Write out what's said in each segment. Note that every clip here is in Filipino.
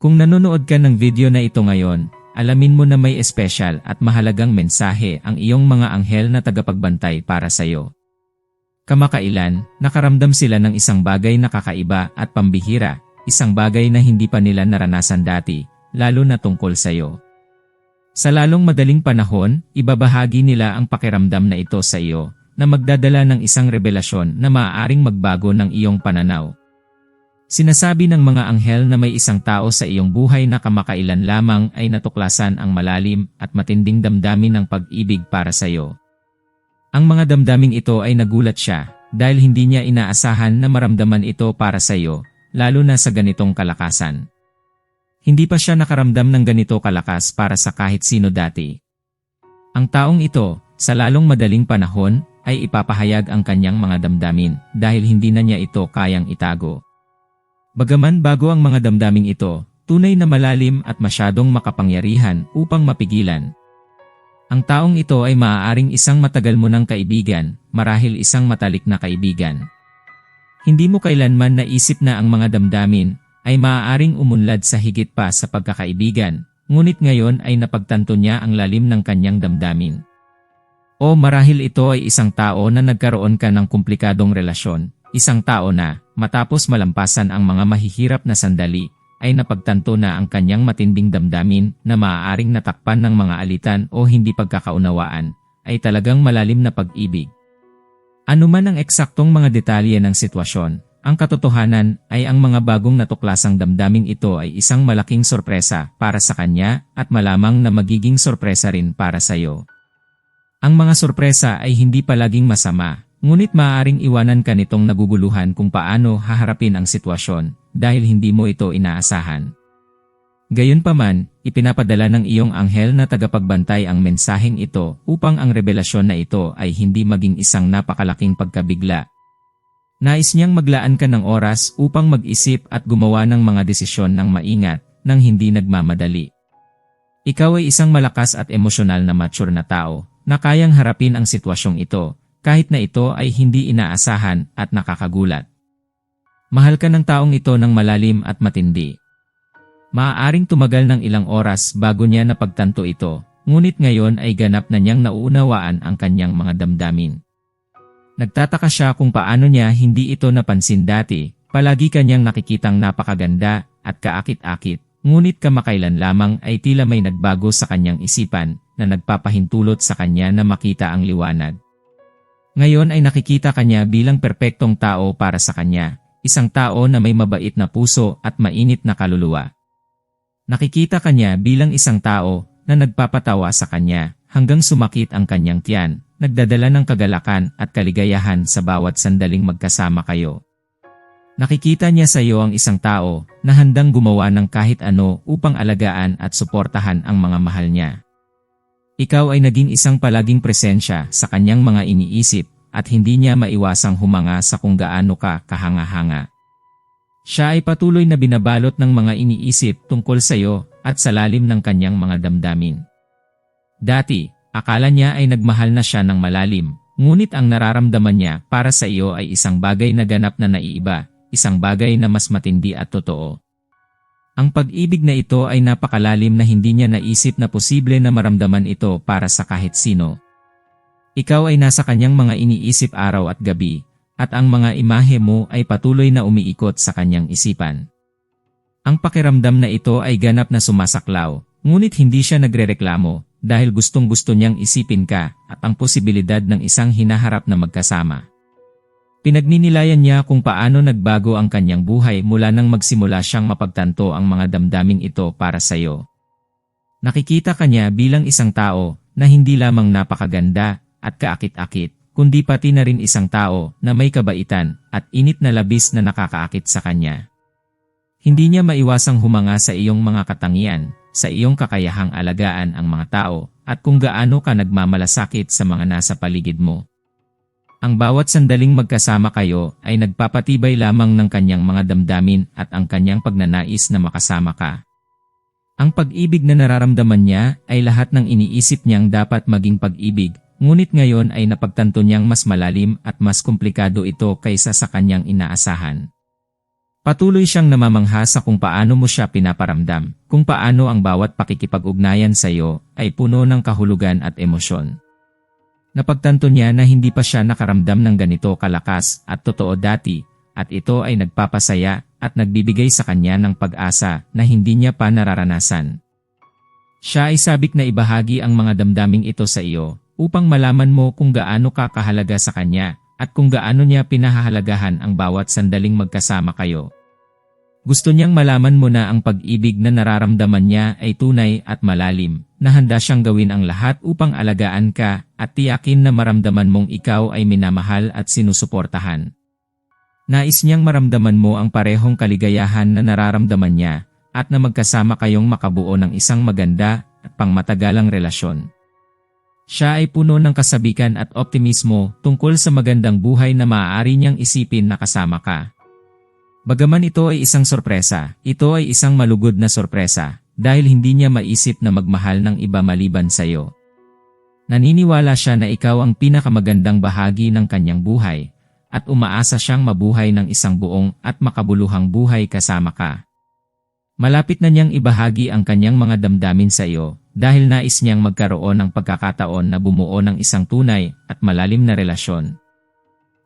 Kung nanonood ka ng video na ito ngayon, alamin mo na may espesyal at mahalagang mensahe ang iyong mga anghel na tagapagbantay para sa iyo. Kamakailan, nakaramdam sila ng isang bagay na kakaiba at pambihira, isang bagay na hindi pa nila naranasan dati, lalo na tungkol sa iyo. Sa lalong madaling panahon, ibabahagi nila ang pakiramdam na ito sa iyo, na magdadala ng isang revelasyon na maaaring magbago ng iyong pananaw. Sinasabi ng mga anghel na may isang tao sa iyong buhay na kamakailan lamang ay natuklasan ang malalim at matinding damdamin ng pag-ibig para sa iyo. Ang mga damdaming ito ay nagulat siya dahil hindi niya inaasahan na maramdaman ito para sa iyo, lalo na sa ganitong kalakasan. Hindi pa siya nakaramdam ng ganito kalakas para sa kahit sino dati. Ang taong ito, sa lalong madaling panahon, ay ipapahayag ang kanyang mga damdamin dahil hindi na niya ito kayang itago. Bagaman bago ang mga damdaming ito, tunay na malalim at masyadong makapangyarihan upang mapigilan. Ang taong ito ay maaaring isang matagal mo ng kaibigan, marahil isang matalik na kaibigan. Hindi mo kailanman naisip na ang mga damdamin ay maaaring umunlad sa higit pa sa pagkakaibigan, ngunit ngayon ay napagtanto niya ang lalim ng kanyang damdamin. O marahil ito ay isang tao na nagkaroon ka ng komplikadong relasyon, isang tao na, matapos malampasan ang mga mahihirap na sandali, ay napagtanto na ang kanyang matinding damdamin na maaaring natakpan ng mga alitan o hindi pagkakaunawaan, ay talagang malalim na pag-ibig. Ano man ang eksaktong mga detalye ng sitwasyon, ang katotohanan ay ang mga bagong natuklasang damdaming ito ay isang malaking sorpresa para sa kanya at malamang na magiging sorpresa rin para sa iyo. Ang mga sorpresa ay hindi palaging masama, ngunit maaaring iwanan ka nitong naguguluhan kung paano haharapin ang sitwasyon dahil hindi mo ito inaasahan. Gayunpaman, ipinapadala ng iyong anghel na tagapagbantay ang mensaheng ito upang ang revelasyon na ito ay hindi maging isang napakalaking pagkabigla. Nais niyang maglaan ka ng oras upang mag-isip at gumawa ng mga desisyon ng maingat nang hindi nagmamadali. Ikaw ay isang malakas at emosyonal na mature na tao na kayang harapin ang sitwasyong ito kahit na ito ay hindi inaasahan at nakakagulat. Mahal ka ng taong ito ng malalim at matindi. Maaaring tumagal ng ilang oras bago niya napagtanto ito, ngunit ngayon ay ganap na niyang nauunawaan ang kanyang mga damdamin. Nagtataka siya kung paano niya hindi ito napansin dati, palagi kanyang nakikitang napakaganda at kaakit-akit, ngunit kamakailan lamang ay tila may nagbago sa kanyang isipan na nagpapahintulot sa kanya na makita ang liwanag. Ngayon ay nakikita kanya bilang perpektong tao para sa kanya, isang tao na may mabait na puso at mainit na kaluluwa. Nakikita kanya bilang isang tao na nagpapatawa sa kanya hanggang sumakit ang kanyang tiyan, nagdadala ng kagalakan at kaligayahan sa bawat sandaling magkasama kayo. Nakikita niya sa iyo ang isang tao na handang gumawa ng kahit ano upang alagaan at suportahan ang mga mahal niya. Ikaw ay naging isang palaging presensya sa kanyang mga iniisip at hindi niya maiwasang humanga sa kung gaano ka kahanga-hanga. Siya ay patuloy na binabalot ng mga iniisip tungkol sa iyo at sa lalim ng kanyang mga damdamin. Dati, akala niya ay nagmahal na siya ng malalim, ngunit ang nararamdaman niya para sa iyo ay isang bagay na ganap na naiiba, isang bagay na mas matindi at totoo. Ang pag-ibig na ito ay napakalalim na hindi niya naisip na posible na maramdaman ito para sa kahit sino. Ikaw ay nasa kanyang mga iniisip araw at gabi, at ang mga imahe mo ay patuloy na umiikot sa kanyang isipan. Ang pakiramdam na ito ay ganap na sumasaklaw, ngunit hindi siya nagrereklamo dahil gustong gusto niyang isipin ka at ang posibilidad ng isang hinaharap na magkasama. Pinagninilayan niya kung paano nagbago ang kanyang buhay mula nang magsimula siyang mapagtanto ang mga damdaming ito para sa iyo. Nakikita kanya bilang isang tao na hindi lamang napakaganda at kaakit-akit, kundi pati na rin isang tao na may kabaitan at init na labis na nakakaakit sa kanya. Hindi niya maiwasang humanga sa iyong mga katangian, sa iyong kakayahang alagaan ang mga tao, at kung gaano ka nagmamalasakit sa mga nasa paligid mo. Ang bawat sandaling magkasama kayo ay nagpapatibay lamang ng kanyang mga damdamin at ang kanyang pagnanais na makasama ka. Ang pag-ibig na nararamdaman niya ay lahat ng iniisip niyang dapat maging pag-ibig Ngunit ngayon ay napagtanto niyang mas malalim at mas komplikado ito kaysa sa kanyang inaasahan. Patuloy siyang namamangha sa kung paano mo siya pinaparamdam, kung paano ang bawat pakikipag-ugnayan sa iyo ay puno ng kahulugan at emosyon. Napagtanto niya na hindi pa siya nakaramdam ng ganito kalakas at totoo dati, at ito ay nagpapasaya at nagbibigay sa kanya ng pag-asa na hindi niya pa nararanasan. Siya ay sabik na ibahagi ang mga damdaming ito sa iyo upang malaman mo kung gaano ka kahalaga sa kanya at kung gaano niya pinahahalagahan ang bawat sandaling magkasama kayo. Gusto niyang malaman mo na ang pag-ibig na nararamdaman niya ay tunay at malalim, na handa siyang gawin ang lahat upang alagaan ka at tiyakin na maramdaman mong ikaw ay minamahal at sinusuportahan. Nais niyang maramdaman mo ang parehong kaligayahan na nararamdaman niya at na magkasama kayong makabuo ng isang maganda at pangmatagalang relasyon. Siya ay puno ng kasabikan at optimismo tungkol sa magandang buhay na maaari niyang isipin na kasama ka. Bagaman ito ay isang sorpresa, ito ay isang malugod na sorpresa dahil hindi niya maisip na magmahal ng iba maliban sa iyo. Naniniwala siya na ikaw ang pinakamagandang bahagi ng kanyang buhay at umaasa siyang mabuhay ng isang buong at makabuluhang buhay kasama ka. Malapit na niyang ibahagi ang kanyang mga damdamin sa iyo dahil nais niyang magkaroon ng pagkakataon na bumuo ng isang tunay at malalim na relasyon.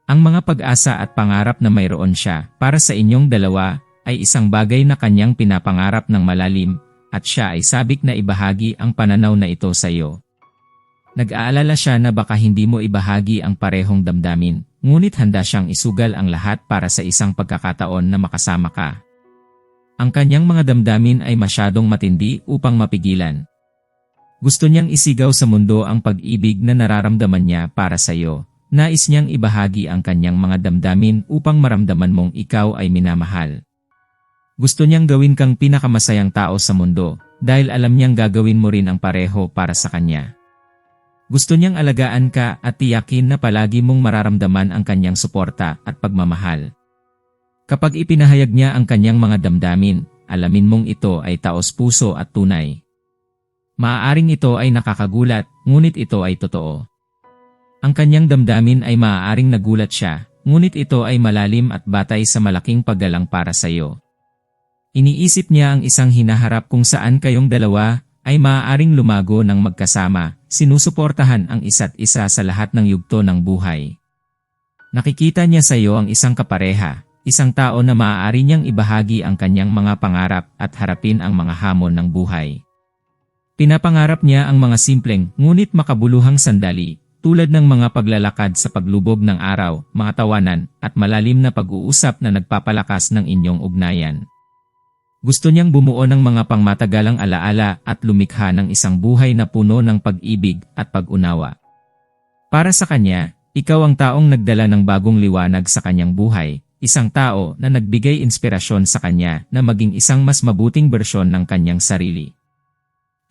Ang mga pag-asa at pangarap na mayroon siya para sa inyong dalawa ay isang bagay na kanyang pinapangarap ng malalim at siya ay sabik na ibahagi ang pananaw na ito sa iyo. Nag-aalala siya na baka hindi mo ibahagi ang parehong damdamin, ngunit handa siyang isugal ang lahat para sa isang pagkakataon na makasama ka. Ang kanyang mga damdamin ay masyadong matindi upang mapigilan. Gusto niyang isigaw sa mundo ang pag-ibig na nararamdaman niya para sa iyo. Nais niyang ibahagi ang kanyang mga damdamin upang maramdaman mong ikaw ay minamahal. Gusto niyang gawin kang pinakamasayang tao sa mundo dahil alam niyang gagawin mo rin ang pareho para sa kanya. Gusto niyang alagaan ka at tiyakin na palagi mong mararamdaman ang kanyang suporta at pagmamahal. Kapag ipinahayag niya ang kanyang mga damdamin, alamin mong ito ay taos puso at tunay. Maaaring ito ay nakakagulat, ngunit ito ay totoo. Ang kanyang damdamin ay maaaring nagulat siya, ngunit ito ay malalim at batay sa malaking paggalang para sa iyo. Iniisip niya ang isang hinaharap kung saan kayong dalawa ay maaaring lumago ng magkasama, sinusuportahan ang isa't isa sa lahat ng yugto ng buhay. Nakikita niya sa iyo ang isang kapareha, isang tao na maaari niyang ibahagi ang kanyang mga pangarap at harapin ang mga hamon ng buhay. Pinapangarap niya ang mga simpleng ngunit makabuluhang sandali tulad ng mga paglalakad sa paglubog ng araw, mga tawanan, at malalim na pag-uusap na nagpapalakas ng inyong ugnayan. Gusto niyang bumuo ng mga pangmatagalang alaala at lumikha ng isang buhay na puno ng pag-ibig at pag-unawa. Para sa kanya, ikaw ang taong nagdala ng bagong liwanag sa kanyang buhay, isang tao na nagbigay inspirasyon sa kanya na maging isang mas mabuting bersyon ng kanyang sarili.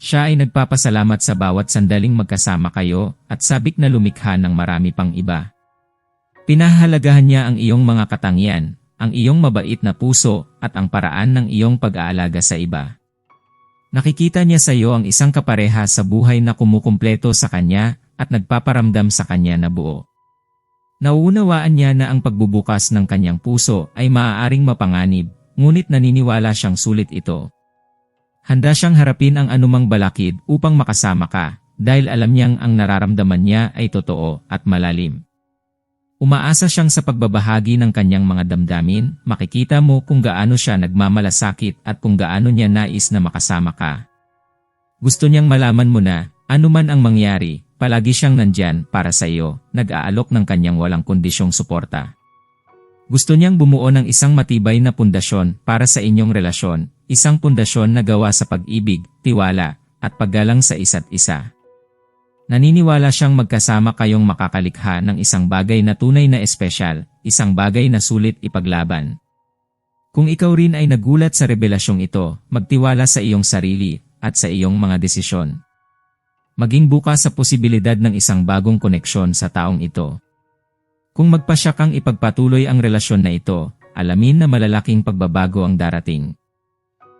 Siya ay nagpapasalamat sa bawat sandaling magkasama kayo at sabik na lumikha ng marami pang iba. Pinahalagahan niya ang iyong mga katangian, ang iyong mabait na puso at ang paraan ng iyong pag-aalaga sa iba. Nakikita niya sa iyo ang isang kapareha sa buhay na kumukumpleto sa kanya at nagpaparamdam sa kanya na buo. Nauunawaan niya na ang pagbubukas ng kanyang puso ay maaaring mapanganib, ngunit naniniwala siyang sulit ito. Handa siyang harapin ang anumang balakid upang makasama ka dahil alam niyang ang nararamdaman niya ay totoo at malalim. Umaasa siyang sa pagbabahagi ng kanyang mga damdamin, makikita mo kung gaano siya nagmamalasakit at kung gaano niya nais na makasama ka. Gusto niyang malaman mo na, anuman ang mangyari, palagi siyang nandyan para sa iyo, nag-aalok ng kanyang walang kondisyong suporta. Gusto niyang bumuo ng isang matibay na pundasyon para sa inyong relasyon, isang pundasyon na gawa sa pag-ibig, tiwala, at paggalang sa isa't isa. Naniniwala siyang magkasama kayong makakalikha ng isang bagay na tunay na espesyal, isang bagay na sulit ipaglaban. Kung ikaw rin ay nagulat sa revelasyong ito, magtiwala sa iyong sarili at sa iyong mga desisyon. Maging bukas sa posibilidad ng isang bagong koneksyon sa taong ito. Kung magpasya kang ipagpatuloy ang relasyon na ito, alamin na malalaking pagbabago ang darating.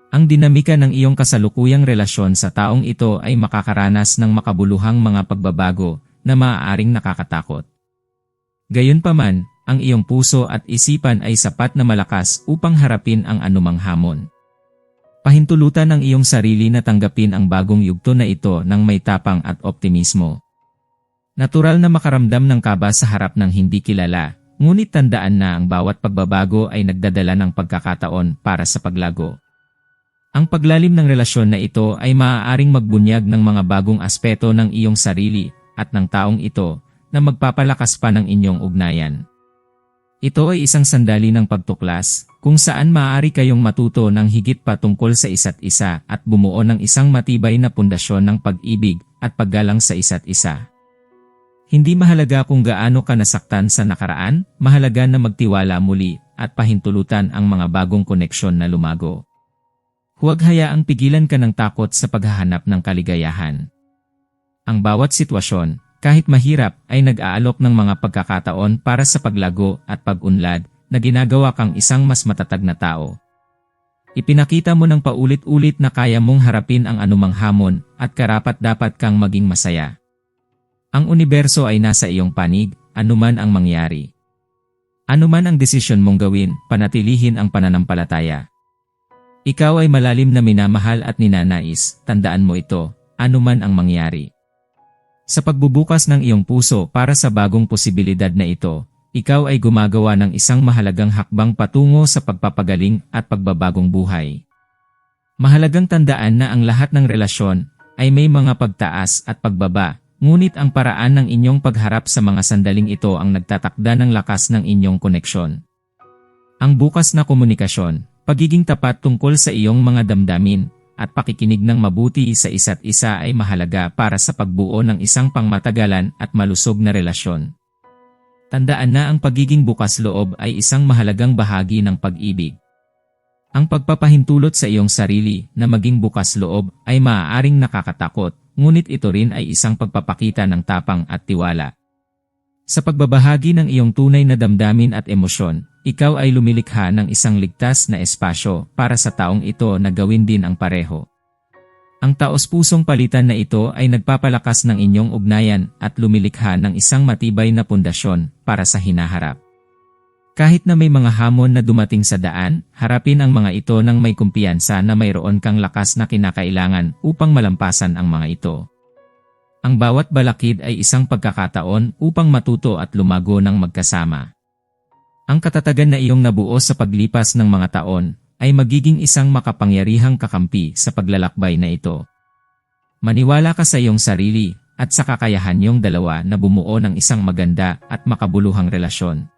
Ang dinamika ng iyong kasalukuyang relasyon sa taong ito ay makakaranas ng makabuluhang mga pagbabago na maaaring nakakatakot. Gayunpaman, ang iyong puso at isipan ay sapat na malakas upang harapin ang anumang hamon. Pahintulutan ang iyong sarili na tanggapin ang bagong yugto na ito ng may tapang at optimismo. Natural na makaramdam ng kaba sa harap ng hindi kilala, ngunit tandaan na ang bawat pagbabago ay nagdadala ng pagkakataon para sa paglago. Ang paglalim ng relasyon na ito ay maaaring magbunyag ng mga bagong aspeto ng iyong sarili at ng taong ito na magpapalakas pa ng inyong ugnayan. Ito ay isang sandali ng pagtuklas, kung saan maaari kayong matuto ng higit pa tungkol sa isa't isa at bumuo ng isang matibay na pundasyon ng pag-ibig at paggalang sa isa't isa. Hindi mahalaga kung gaano ka nasaktan sa nakaraan, mahalaga na magtiwala muli at pahintulutan ang mga bagong koneksyon na lumago. Huwag hayaang pigilan ka ng takot sa paghahanap ng kaligayahan. Ang bawat sitwasyon, kahit mahirap ay nag-aalok ng mga pagkakataon para sa paglago at pag-unlad na ginagawa kang isang mas matatag na tao. Ipinakita mo ng paulit-ulit na kaya mong harapin ang anumang hamon at karapat dapat kang maging masaya. Ang universo ay nasa iyong panig, anuman ang mangyari. Anuman ang desisyon mong gawin, panatilihin ang pananampalataya. Ikaw ay malalim na minamahal at ninanais, tandaan mo ito, anuman ang mangyari. Sa pagbubukas ng iyong puso para sa bagong posibilidad na ito, ikaw ay gumagawa ng isang mahalagang hakbang patungo sa pagpapagaling at pagbabagong buhay. Mahalagang tandaan na ang lahat ng relasyon ay may mga pagtaas at pagbaba, ngunit ang paraan ng inyong pagharap sa mga sandaling ito ang nagtatakda ng lakas ng inyong koneksyon. Ang bukas na komunikasyon, pagiging tapat tungkol sa iyong mga damdamin, at pakikinig ng mabuti sa isa't isa ay mahalaga para sa pagbuo ng isang pangmatagalan at malusog na relasyon. Tandaan na ang pagiging bukas loob ay isang mahalagang bahagi ng pag-ibig. Ang pagpapahintulot sa iyong sarili na maging bukas loob ay maaaring nakakatakot, ngunit ito rin ay isang pagpapakita ng tapang at tiwala. Sa pagbabahagi ng iyong tunay na damdamin at emosyon, ikaw ay lumilikha ng isang ligtas na espasyo para sa taong ito na gawin din ang pareho. Ang taos-pusong palitan na ito ay nagpapalakas ng inyong ugnayan at lumilikha ng isang matibay na pundasyon para sa hinaharap. Kahit na may mga hamon na dumating sa daan, harapin ang mga ito ng may kumpiyansa na mayroon kang lakas na kinakailangan upang malampasan ang mga ito. Ang bawat balakid ay isang pagkakataon upang matuto at lumago ng magkasama. Ang katatagan na iyong nabuo sa paglipas ng mga taon ay magiging isang makapangyarihang kakampi sa paglalakbay na ito. Maniwala ka sa iyong sarili at sa kakayahan niyong dalawa na bumuo ng isang maganda at makabuluhang relasyon.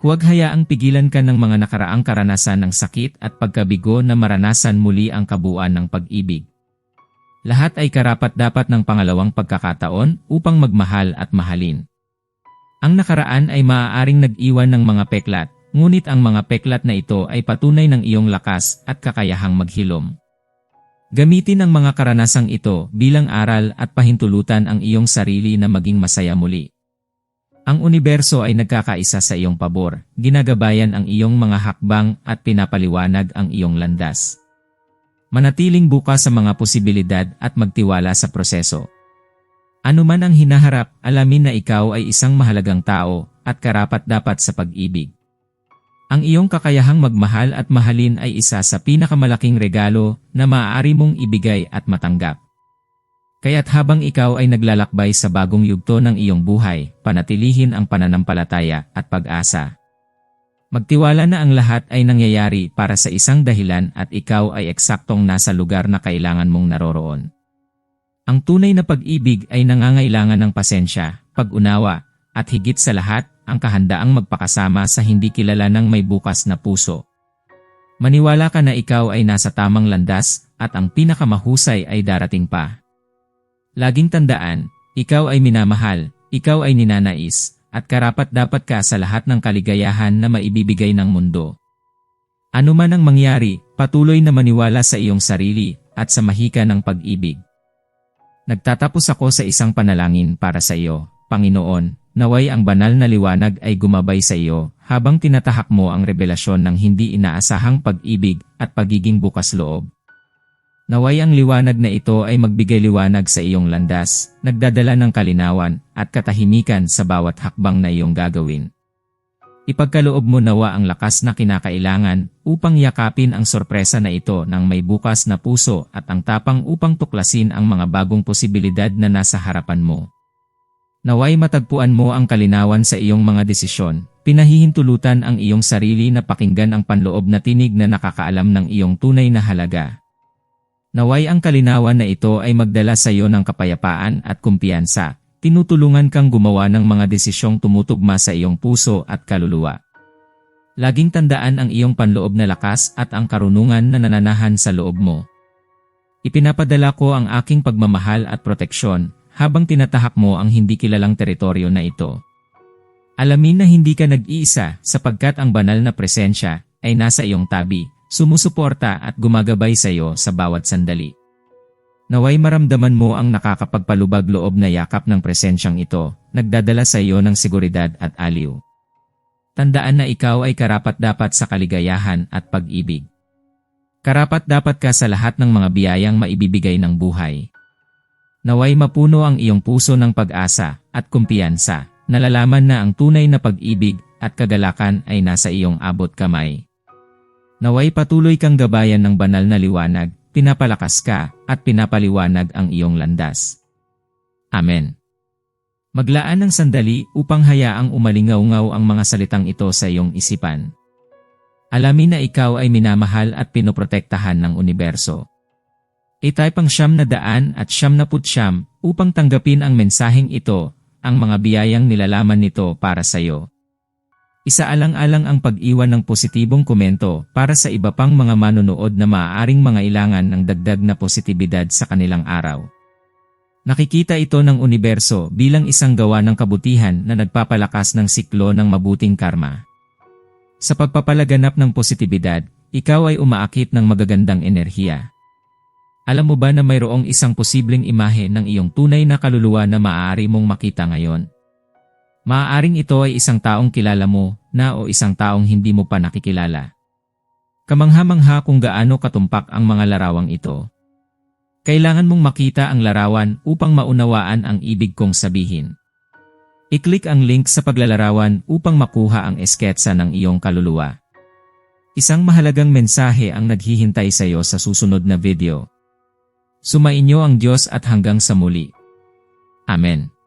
Huwag hayaang pigilan ka ng mga nakaraang karanasan ng sakit at pagkabigo na maranasan muli ang kabuuan ng pag-ibig. Lahat ay karapat dapat ng pangalawang pagkakataon upang magmahal at mahalin. Ang nakaraan ay maaaring nag-iwan ng mga peklat, ngunit ang mga peklat na ito ay patunay ng iyong lakas at kakayahang maghilom. Gamitin ang mga karanasang ito bilang aral at pahintulutan ang iyong sarili na maging masaya muli. Ang universo ay nagkakaisa sa iyong pabor, ginagabayan ang iyong mga hakbang at pinapaliwanag ang iyong landas. Manatiling bukas sa mga posibilidad at magtiwala sa proseso. Ano man ang hinaharap, alamin na ikaw ay isang mahalagang tao at karapat dapat sa pag-ibig. Ang iyong kakayahang magmahal at mahalin ay isa sa pinakamalaking regalo na maaari mong ibigay at matanggap. Kaya't habang ikaw ay naglalakbay sa bagong yugto ng iyong buhay, panatilihin ang pananampalataya at pag-asa. Magtiwala na ang lahat ay nangyayari para sa isang dahilan at ikaw ay eksaktong nasa lugar na kailangan mong naroroon. Ang tunay na pag-ibig ay nangangailangan ng pasensya, pag-unawa, at higit sa lahat, ang kahandaang magpakasama sa hindi kilala ng may bukas na puso. Maniwala ka na ikaw ay nasa tamang landas at ang pinakamahusay ay darating pa. Laging tandaan, ikaw ay minamahal, ikaw ay ninanais, at karapat dapat ka sa lahat ng kaligayahan na maibibigay ng mundo. Ano man ang mangyari, patuloy na maniwala sa iyong sarili at sa mahika ng pag-ibig. Nagtatapos ako sa isang panalangin para sa iyo, Panginoon, naway ang banal na liwanag ay gumabay sa iyo habang tinatahak mo ang revelasyon ng hindi inaasahang pag-ibig at pagiging bukas loob. Naway ang liwanag na ito ay magbigay liwanag sa iyong landas, nagdadala ng kalinawan at katahimikan sa bawat hakbang na iyong gagawin. Ipagkaloob mo nawa ang lakas na kinakailangan upang yakapin ang sorpresa na ito ng may bukas na puso at ang tapang upang tuklasin ang mga bagong posibilidad na nasa harapan mo. Naway matagpuan mo ang kalinawan sa iyong mga desisyon, pinahihintulutan ang iyong sarili na pakinggan ang panloob na tinig na nakakaalam ng iyong tunay na halaga. Naway ang kalinawan na ito ay magdala sa iyo ng kapayapaan at kumpiyansa, tinutulungan kang gumawa ng mga desisyong tumutugma sa iyong puso at kaluluwa. Laging tandaan ang iyong panloob na lakas at ang karunungan na nananahan sa loob mo. Ipinapadala ko ang aking pagmamahal at proteksyon habang tinatahak mo ang hindi kilalang teritoryo na ito. Alamin na hindi ka nag-iisa sapagkat ang banal na presensya ay nasa iyong tabi, sumusuporta at gumagabay sa iyo sa bawat sandali. Naway maramdaman mo ang nakakapagpalubag loob na yakap ng presensyang ito, nagdadala sa iyo ng seguridad at aliw. Tandaan na ikaw ay karapat-dapat sa kaligayahan at pag-ibig. Karapat-dapat ka sa lahat ng mga biyayang maibibigay ng buhay. Naway mapuno ang iyong puso ng pag-asa at kumpiyansa, nalalaman na ang tunay na pag-ibig at kagalakan ay nasa iyong abot kamay. Naway patuloy kang gabayan ng banal na liwanag pinapalakas ka, at pinapaliwanag ang iyong landas. Amen. Maglaan ng sandali upang hayaang umalingaw-ngaw ang mga salitang ito sa iyong isipan. Alamin na ikaw ay minamahal at pinoprotektahan ng universo. Itype ang siyam na daan at siyam na putsyam upang tanggapin ang mensaheng ito, ang mga biyayang nilalaman nito para sa iyo. Isaalang-alang ang pag-iwan ng positibong komento para sa iba pang mga manonood na maaaring mga ilangan ng dagdag na positibidad sa kanilang araw. Nakikita ito ng universo bilang isang gawa ng kabutihan na nagpapalakas ng siklo ng mabuting karma. Sa pagpapalaganap ng positibidad, ikaw ay umaakit ng magagandang enerhiya. Alam mo ba na mayroong isang posibleng imahe ng iyong tunay na kaluluwa na maaari mong makita ngayon? Maaaring ito ay isang taong kilala mo na o isang taong hindi mo pa nakikilala. Kamangha-mangha kung gaano katumpak ang mga larawang ito. Kailangan mong makita ang larawan upang maunawaan ang ibig kong sabihin. I-click ang link sa paglalarawan upang makuha ang esketsa ng iyong kaluluwa. Isang mahalagang mensahe ang naghihintay sa iyo sa susunod na video. Sumainyo ang Diyos at hanggang sa muli. Amen.